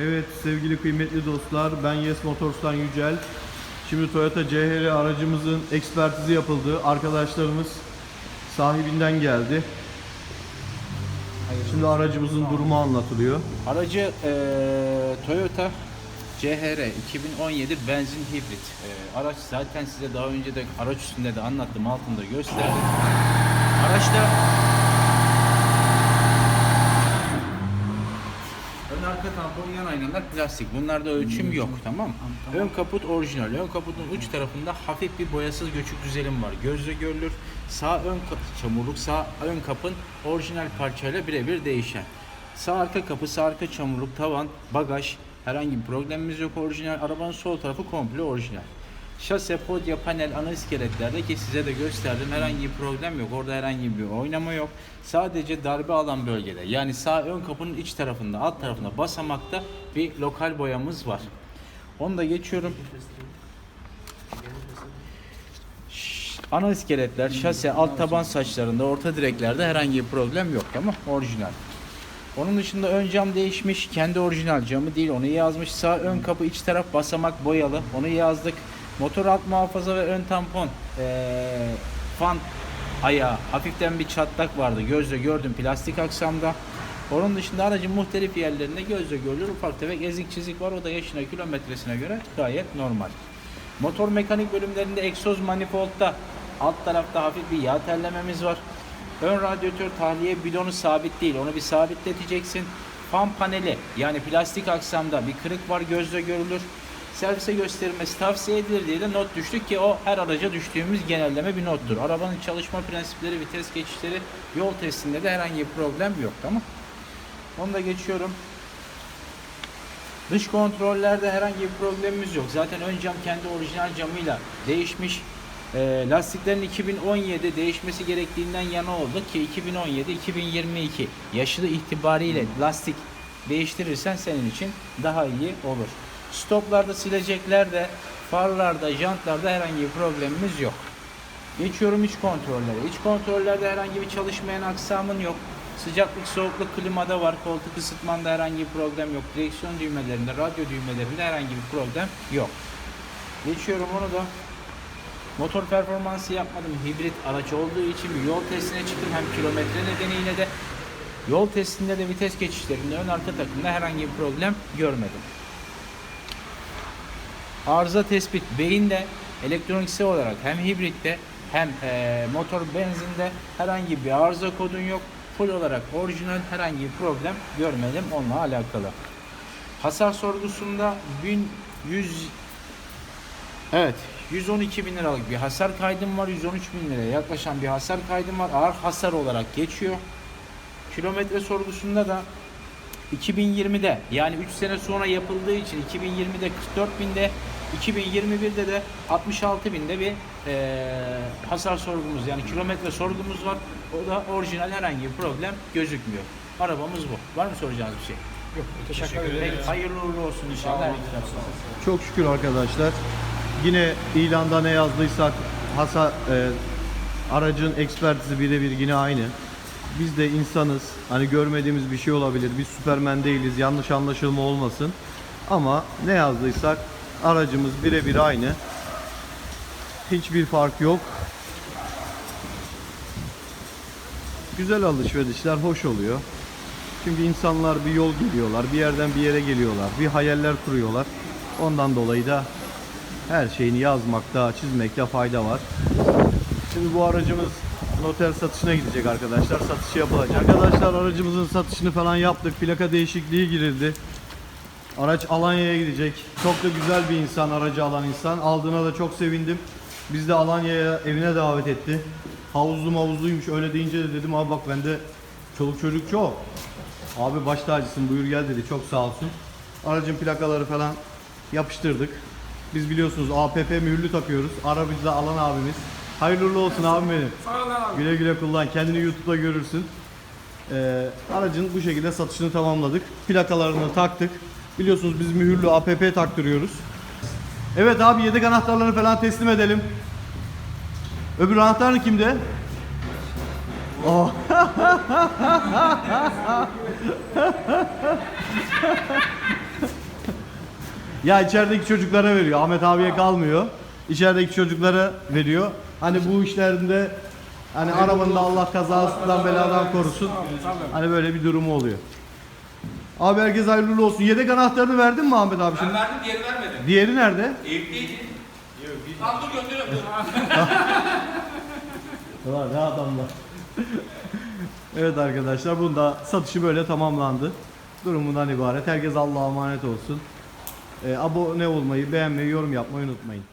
Evet sevgili kıymetli dostlar ben Yes Motors'tan Yücel. Şimdi Toyota CHR aracımızın ekspertizi yapıldı. Arkadaşlarımız sahibinden geldi. Şimdi aracımızın durumu anlatılıyor. Aracı eee, Toyota CHR 2017 benzin hibrit. Eee, araç zaten size daha önce de araç üstünde de anlattım, altında gösterdim. Araçta ön arka tampon yan aynalar plastik. Bunlarda ölçüm yok tamam mı? Ön kaput orijinal. Ön kaputun uç tarafında hafif bir boyasız göçük düzelim var. Gözle görülür. Sağ ön çamurluk, sağ ön kapın orijinal parçayla birebir değişen. Sağ arka kapı, sağ arka çamurluk, tavan, bagaj herhangi bir problemimiz yok orijinal. Arabanın sol tarafı komple orijinal. Şase, podya, panel, ana iskeletlerde ki size de gösterdim herhangi bir problem yok. Orada herhangi bir oynama yok. Sadece darbe alan bölgede yani sağ ön kapının iç tarafında, alt tarafında basamakta bir lokal boyamız var. Onu da geçiyorum. Ana iskeletler, şase, alt taban saçlarında, orta direklerde herhangi bir problem yok ama orijinal. Onun dışında ön cam değişmiş. Kendi orijinal camı değil onu yazmış. Sağ ön kapı iç taraf basamak boyalı. Onu yazdık. Motor alt muhafaza ve ön tampon. Ee, fan ayağı. Hafiften bir çatlak vardı. Gözle gördüm plastik aksamda. Onun dışında aracın muhtelif yerlerinde gözle görülür ufak tefek ezik çizik var. O da yaşına kilometresine göre gayet normal. Motor mekanik bölümlerinde egzoz manifoldta alt tarafta hafif bir yağ terlememiz var. Ön radyatör tahliye bidonu sabit değil. Onu bir sabitleteceksin. Fan paneli yani plastik aksamda bir kırık var gözle görülür. Servise gösterilmesi tavsiye edilir diye de not düştük ki o her araca düştüğümüz genelleme bir nottur. Arabanın çalışma prensipleri, vites geçişleri, yol testinde de herhangi bir problem yok tamam Onu da geçiyorum. Dış kontrollerde herhangi bir problemimiz yok. Zaten ön cam kendi orijinal camıyla değişmiş. Ee, lastiklerin 2017 değişmesi gerektiğinden yana oldu ki 2017-2022 yaşı da itibariyle lastik değiştirirsen senin için daha iyi olur. Stoplarda sileceklerde, farlarda, jantlarda herhangi bir problemimiz yok. Geçiyorum iç kontrollere. İç kontrollerde herhangi bir çalışmayan aksamın yok. Sıcaklık, soğukluk klimada var. Koltuk ısıtmanda herhangi bir problem yok. Direksiyon düğmelerinde, radyo düğmelerinde herhangi bir problem yok. Geçiyorum onu da. Motor performansı yapmadım. Hibrit araç olduğu için yol testine çıktım. Hem kilometre nedeniyle de yol testinde de vites geçişlerinde ön arka takımda herhangi bir problem görmedim. Arıza tespit beyinde elektroniksel olarak hem hibritte hem eee, motor benzinde herhangi bir arıza kodun yok. Full olarak orijinal herhangi bir problem görmedim onunla alakalı. Hasar sorgusunda 1100 Evet 112 bin liralık bir hasar kaydım var. 113 bin liraya yaklaşan bir hasar kaydım var. Ağır hasar olarak geçiyor. Kilometre sorgusunda da 2020'de yani 3 sene sonra yapıldığı için 2020'de 44 binde 2021'de de 66 binde bir eee, hasar sorgumuz yani kilometre sorgumuz var. O da orijinal herhangi bir problem gözükmüyor. Arabamız bu. Var mı soracağınız bir şey? Yok. Teşekkür ederim. Hayırlı uğurlu olsun inşallah. Çok şükür arkadaşlar. Yine ilanda ne yazdıysak hasa e, aracın ekspertizi birebir yine aynı. Biz de insanız. Hani görmediğimiz bir şey olabilir. Biz süpermen değiliz. Yanlış anlaşılma olmasın. Ama ne yazdıysak aracımız birebir aynı. Hiçbir fark yok. Güzel alışverişler hoş oluyor. Çünkü insanlar bir yol geliyorlar, bir yerden bir yere geliyorlar, bir hayaller kuruyorlar. Ondan dolayı da her şeyini yazmakta, çizmekte fayda var. Şimdi bu aracımız noter satışına gidecek arkadaşlar. Satışı yapılacak. Arkadaşlar aracımızın satışını falan yaptık. Plaka değişikliği girildi. Araç Alanya'ya gidecek. Çok da güzel bir insan, aracı alan insan. Aldığına da çok sevindim. Biz de Alanya'ya evine davet etti. Havuzlu mavuzluymuş öyle deyince de dedim abi bak bende çoluk çocuk çok. Abi baş tacısın buyur gel dedi çok sağ olsun. Aracın plakaları falan yapıştırdık. Biz biliyorsunuz APP mühürlü takıyoruz. Arabacı da alan abimiz. Hayırlı uğurlu olsun abim benim. Güle güle kullan. Kendini YouTube'da görürsün. Ee, aracın bu şekilde satışını tamamladık. Plakalarını taktık. Biliyorsunuz biz mühürlü APP taktırıyoruz. Evet abi yedek anahtarlarını falan teslim edelim. Öbür anahtar kimde? Oh. Ya içerideki çocuklara veriyor. Ahmet abiye kalmıyor. İçerideki çocuklara veriyor. Hani bu işlerinde hani arabanın da Allah kazasından beladan korusun. Hani böyle bir durumu oluyor. Abi herkes hayırlı olsun. Yedek anahtarını verdin mi Ahmet abi Ben şimdi? verdim diğeri vermedim. Diğeri nerede? Evdeydi. Tamam dur gönderiyorum. Ulan ne adamlar. evet arkadaşlar bunda satışı böyle tamamlandı. Durumundan ibaret. Herkes Allah'a emanet olsun. Ee, abone olmayı, beğenmeyi, yorum yapmayı unutmayın.